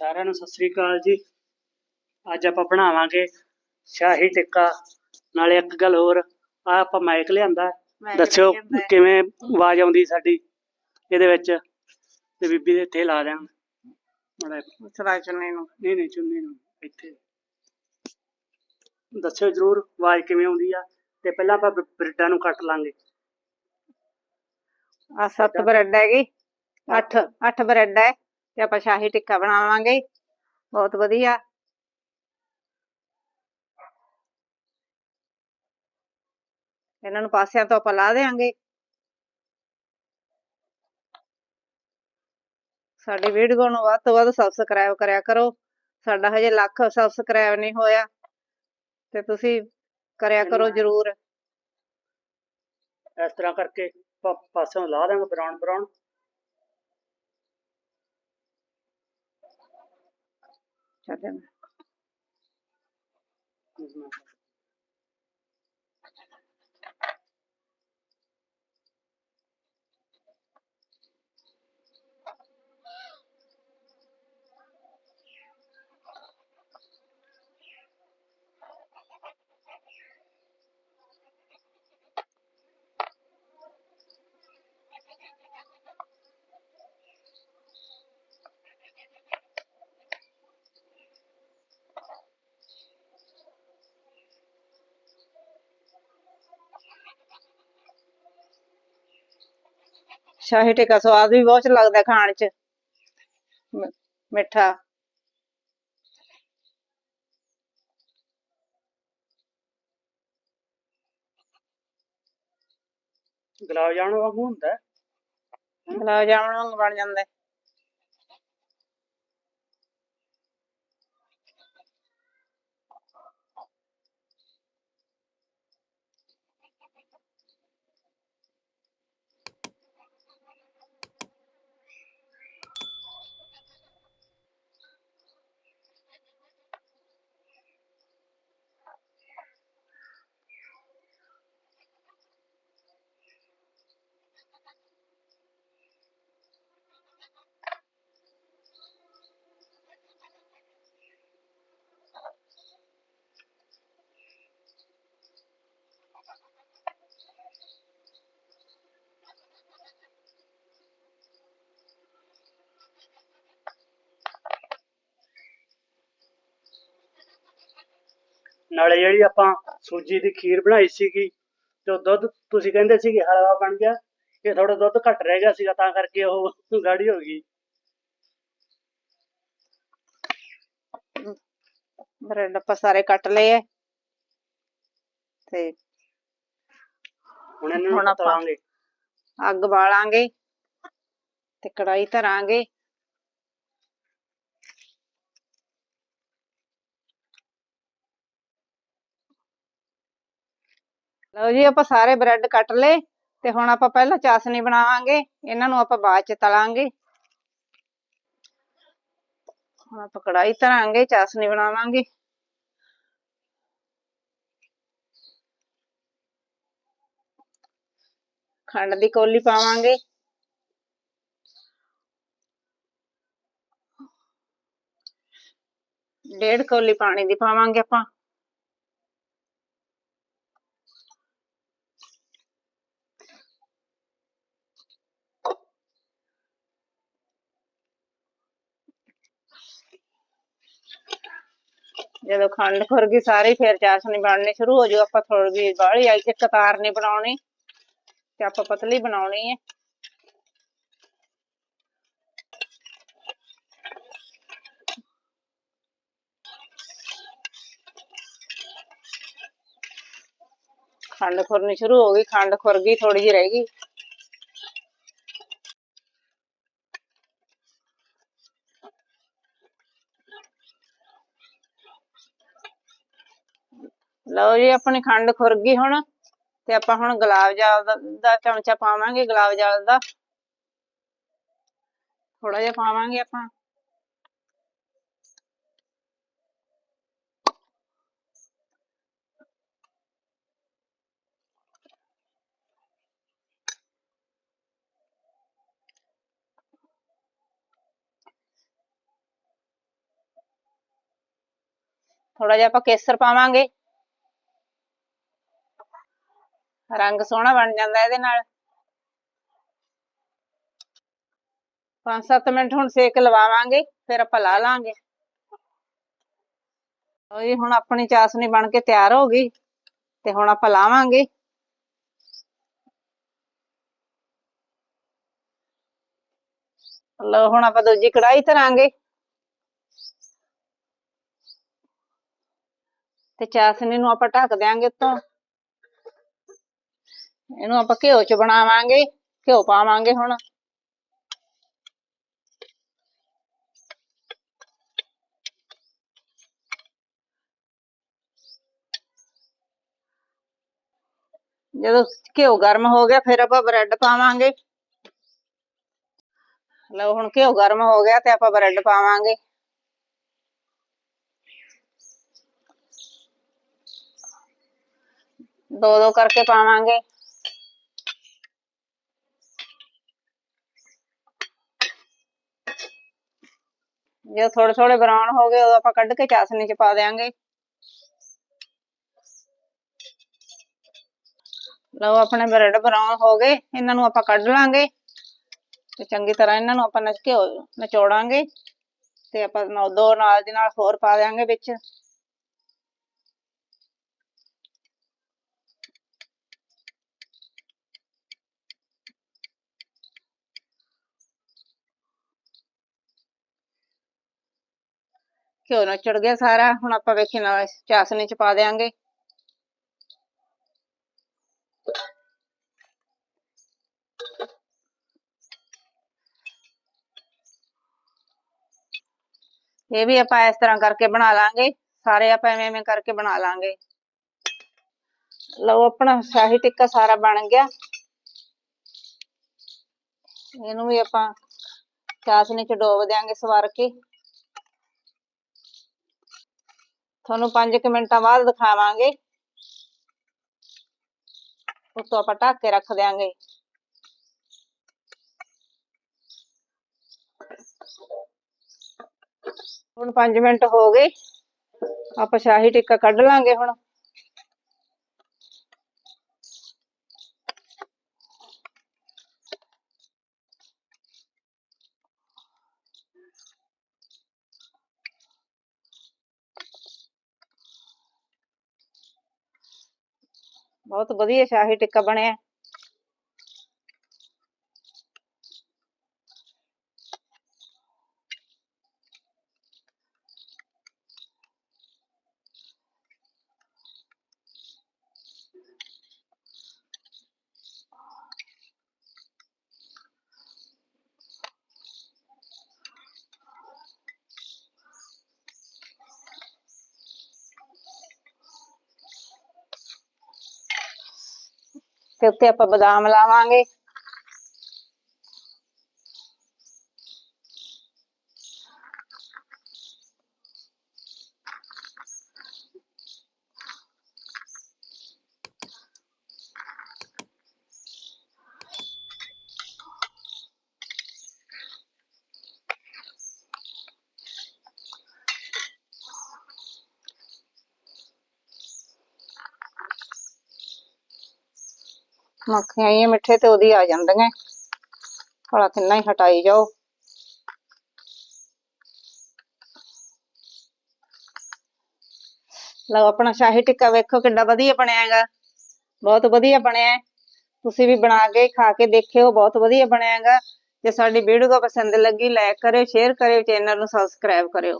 ਸਾਰਿਆਂ ਨੂੰ ਸਤਿ ਸ੍ਰੀ ਅਕਾਲ ਜੀ। ਅੱਜ ਆਪਾਂ ਬਣਾਵਾਂਗੇ ਸ਼ਾਹੀ ਟਿੱਕਾ ਨਾਲੇ ਇੱਕ ਗੱਲ ਹੋਰ ਆ ਆਪਾਂ ਮਾਈਕ ਲਿਆਂਦਾ। ਦੱਸਿਓ। ਕਿਵੇਂ ਆਵਾਜ਼ ਆਉਂਦੀ ਸਾਡੀ ਇਹਦੇ ਵਿੱਚ ਤੇ ਬੀਬੀ ਦੇ ਇੱਥੇ ਲਾ ਦਿਆਂ। ਮਾੜਾ। ਸਰਾ ਚੁੰਨੀ ਨੂੰ। ਨਹੀਂ ਨਹੀਂ ਚੁੰਨੀ ਨੂੰ ਇੱਥੇ। ਦੱਸਿਓ ਜਰੂਰ ਆਵਾਜ਼ ਕਿਵੇਂ ਆਉਂਦੀ ਆ ਤੇ ਪਹਿਲਾਂ ਆਪਾਂ ਬ੍ਰੈਡਾਂ ਨੂੰ ਕੱਟ ਲਾਂਗੇ। ਆ ਸੱਤ ਬ੍ਰੈਡ ਹੈਗੀ। ਅੱਠ। ਅੱਠ ਬ੍ਰੈਡ ਹੈ। ਤੇ ਆਪਾਂ ਸ਼ਾਹੀ ਟਿੱਕਾ ਬਣਾਵਾਂਗੇ। ਬਹੁਤ ਵਧੀਆ। ਇਹਨਾਂ ਨੂੰ ਪਾਸਿਆਂ ਤੋਂ ਆਪਾਂ ਲਾ ਦੇਾਂਗੇ ਸਾਡੀ ਵੀਡੀਓ ਨੂੰ ਵੱਧ ਤੋਂ ਵੱਧ ਸਬਸਕ੍ਰਾਈਬ ਕਰਿਆ ਕਰੋ। ਸਾਡਾ ਹਜੇ ਲੱਖ ਸਬਸਕ੍ਰਾਈਬ ਨਹੀਂ ਹੋਇਆ। ਤੇ ਤੁਸੀਂ ਕਰਿਆ ਕਰੋ ਜਰੂਰ। ਇਸ ਤਰ੍ਹਾਂ ਕਰਕੇ ਪਾ- ਪਾਸਿਓਂ ਲਾ ਦਾਂਗੇ ਬਰਾਉਨ ਬਰਾਉਨ Сядемо. Не знаю. ਸ਼ਾਹੀ ਟਿੱਕਾ ਸਵਾਦ ਵੀ ਬਹੁਤ ਲੱਗਦਾ ਖਾਣ ਚ ਮਿੱਠਾ ਗੁਲਾਬ ਜਾਮੁਨ ਵਾਂਗੂ ਹੁੰਦਾ ਹੈ। ਗੁਲਾਬ ਜਾਮਣ ਵਾਂਗ ਬਣ ਜਾਂਦਾ ਹੈ। ਨਾਲੇ ਜਿਹੜੀ ਆਪਾਂ ਸੂਜੀ ਦੀ ਖੀਰ ਬਣਾਈ ਸੀਗੀ ਤੇ ਦੁੱਧ ਤੁਸੀਂ ਕਹਿੰਦੇ ਸੀਗੇ ਹਲਵਾ ਬਣ ਗਿਆ ਇਹ ਥੋੜਾ ਦੁੱਧ ਘੱਟ ਰਹਿ ਗਿਆ ਸੀਗਾ ਤਾਂ ਕਰਕੇ ਉਹ ਗਾੜੀ ਹੋ ਗਈ। ਬ੍ਰੈਡ ਆਪਾਂ ਸਾਰੇ ਕੱਟ ਲਏ ਐ ਤੇ ਹੁਣ ਇਹਨਾਂ ਨੂੰ ਤਲਾਂਗੇ। ਅੱਗ ਬਾਲਾਂਗੇ ਤੇ ਕੜਾਈ ਧਰਾਂਗੇ। ਲਓ ਜੀ, ਆਪਾਂ ਸਾਰੇ ਬ੍ਰੈਡ ਕੱਟ ਲਏ ਤੇ ਹੁਣ ਆਪਾਂ ਪਹਿਲਾਂ ਚਾਸ਼ਨੀ ਬਣਾਵਾਂਗੇ। ਇਹਨਾਂ ਨੂੰ ਆਪਾਂ ਬਾਅਦ ਚ ਤਲਾਂਗੇ। ਹੁਣ ਆਪਾਂ ਕੜਾਈ ਧਰਾਂਗੇ, ਚਾਸ਼ਨੀ ਬਣਾਵਾਂਗੇ। ਖੰਡ ਦੀ ਕੌਲੀ ਪਾਵਾਂਗੇ। ਡੇਢ ਕੌਲੀ ਪਾਣੀ ਦੀ ਪਾਵਾਂਗੇ ਆਪਾਂ। ਜਦੋਂ ਖੰਡ ਖੁਰ ਗਈ ਸਾਰੀ ਫਿਰ ਚਾਸ਼ਨੀ ਬਣਨੀ ਸ਼ੁਰੂ ਹੋ ਜਾਊ ਆਪਾਂ ਥੋੜੀ ਜਿਹੀ ਬਾਹਲੀ ਆਈ ਇੱਕ ਤਾਰ ਨਹੀਂ ਬਣਾਉਣੀ ਤੇ ਆਪਾਂ ਪਤਲੀ ਬਣਾਉਣੀ ਹੈ ਖੰਡ ਖੁਰਨੀ ਸ਼ੁਰੂ ਹੋ ਗਈ, ਖੰਡ ਖੁਰ ਗਈ ਥੋੜੀ ਜਿਹੀ ਰਹਿ ਗਈ। ਲਓ ਜੀ ਆਪਣੀ ਖੰਡ ਖੁਰ ਗਈ ਹੁਣ ਤੇ ਆਪਾਂ ਹੁਣ ਗੁਲਾਬ ਜਲ ਦਾ, ਚਮਚਾ ਪਾਵਾਂਗੇ ਗੁਲਾਬ ਜਲ ਦਾ। ਥੋੜਾ ਜਿਹਾ ਪਾਵਾਂਗੇ ਆਪਾਂ। ਥੋੜਾ ਜਿਹਾ ਆਪਾਂ ਕੇਸਰ ਪਾਵਾਂਗੇ। ਰੰਗ ਸੋਹਣਾ ਬਣ ਜਾਂਦਾ ਇਹਦੇ ਨਾਲ। 5-7 ਮਿੰਟ ਹੁਣ ਸੇਕ ਲਵਾਵਾਂਗੇ, ਫਿਰ ਆਪਾਂ ਲਾ ਲਾਂਗੇ। ਲਓ ਹੁਣ ਆਪਣੀ ਚਾਸ਼ਨੀ ਬਣ ਕੇ ਤਿਆਰ ਹੋ ਗਈ, ਤੇ ਹੁਣ ਆਪਾਂ ਲਾਵਾਂਗੇ। ਲਓ, ਹੁਣ ਆਪਾਂ ਦੂਜੀ ਕੜਾਈ ਧਰਾਂਗੇ। ਤੇ ਚਾਸ਼ਨੀ ਨੂੰ ਆਪਾਂ ਢੱਕ ਦਿਆਂਗੇ ਉੱਤੋਂ। ਇਹਨੂੰ ਆਪਾਂ ਘਿਓ ਚ ਬਣਾਵਾਂਗੇ, ਘਿਓ ਪਾਵਾਂਗੇ ਹੁਣ। ਜਦੋਂ ਘਿਓ ਗਰਮ ਹੋ ਗਿਆ, ਫਿਰ ਆਪਾਂ ਬ੍ਰੈਡ ਪਾਵਾਂਗੇ। ਲਓ ਹੁਣ ਘਿਓ ਗਰਮ ਹੋ ਗਿਆ ਤੇ ਆਪਾਂ ਬ੍ਰੈਡ ਪਾਵਾਂਗੇ। ਦੋ ਦੋ ਕਰਕੇ ਪਾਵਾਂਗੇ। ਜਦੋਂ ਥੋੜੇ ਥੋੜੇ ਬਰਾਊਨ ਹੋ ਗਏ, ਉਦੋਂ ਆਪਾਂ ਕੱਢ ਕੇ ਚਾਸ਼ਨੀ ਚ ਪਾ ਦਿਆਂਗੇ। ਲਓ, ਆਪਣੇ ਬ੍ਰੈਡ ਬਰਾਊਨ ਹੋ ਗਏ, ਇਹਨਾਂ ਨੂੰ ਆਪਾਂ ਕੱਢ ਲਾਂਗੇ ਤੇ ਚੰਗੀ ਤਰ੍ਹਾਂ ਇਹਨਾਂ ਨੂੰ ਆਪਾਂ ਨਚ ਨਚੋੜਾਂਗੇ ਤੇ ਆਪਾਂ ਦੋ ਨਾਲ ਦੀ ਨਾਲ ਹੋਰ ਪਾ ਦਿਆਂਗੇ ਵਿੱਚ। ਘਿਓ ਨਚੜ ਗਿਆ ਸਾਰਾ, ਹੁਣ ਆਪਾਂ ਵੇਖੀ ਨਾਲ ਚਾਸ਼ਨੀ ਚ ਪਾ ਦਿਆਂਗੇ। ਇਹ ਵੀ ਆਪਾਂ ਇਸ ਤਰ੍ਹਾਂ ਕਰਕੇ ਬਣਾ ਲਾਂਗੇ, ਸਾਰੇ ਆਪਾਂ ਐਵੇਂ ਐਵੇਂ ਕਰਕੇ ਬਣਾ ਲਾਂਗੇ। ਲਓ, ਆਪਣਾ ਸ਼ਾਹੀ ਟਿੱਕਾ ਸਾਰਾ ਬਣ ਗਿਆ। ਇਹਨੂੰ ਵੀ ਆਪਾਂ ਚਾਸ਼ਨੀ ਚ ਡੋਬ ਦਿਆਂਗੇ ਸਵਾਰ ਕੇ। ਤੁਹਾਨੂੰ 5 ਮਿੰਟਾਂ ਬਾਅਦ ਦਿਖਾਵਾਂਗੇ। ਉੱਤੋਂ ਆਪਾਂ ਢੱਕ ਕੇ ਰੱਖ ਦਿਆਂਗੇ। ਹੁਣ 5 ਮਿੰਟ ਹੋ ਗਏ। ਆਪਾਂ ਸ਼ਾਹੀ ਟਿੱਕਾ ਕੱਢ ਲਾਂਗੇ ਹੁਣ। ਬਹੁਤ ਵਧੀਆ ਸ਼ਾਹੀ ਟਿੱਕਾ ਬਣਿਆ। ਤੇ ਉੱਤੇ ਆਪਾਂ ਬਦਾਮ ਲਾਵਾਂਗੇ। ਮੱਖੀਆਂ ਇਹ ਮਿੱਠੇ ਤੇ ਉਹਦੀ ਆ ਜਾਂਦੀਆਂ ਭਲਾ ਕਿੰਨਾ ਹੀ ਹਟਾਈ ਜਾਓ। ਲਓ ਆਪਣਾ ਸ਼ਾਹੀ ਟਿੱਕਾ ਵੇਖੋ ਕਿੰਨਾ ਵਧੀਆ ਬਣਿਆ ਹੈਗਾ। ਬਹੁਤ ਵਧੀਆ ਬਣਿਆ ਹੈ ਤੁਸੀਂ ਵੀ ਬਣਾ ਕੇ ਖਾ ਕੇ ਦੇਖਿਓ, ਬਹੁਤ ਵਧੀਆ ਬਣਿਆ ਹੈਗਾ। ਜੇ ਸਾਡੀ ਵੀਡੀਓ ਪਸੰਦ ਲੱਗੀ ਲਾਈਕ ਕਰਿਓ ਸ਼ੇਅਰ ਕਰਿਓ ਚੈਨਲ ਨੂੰ ਸਬਸਕ੍ਰਾਈਬ ਕਰਿਓ।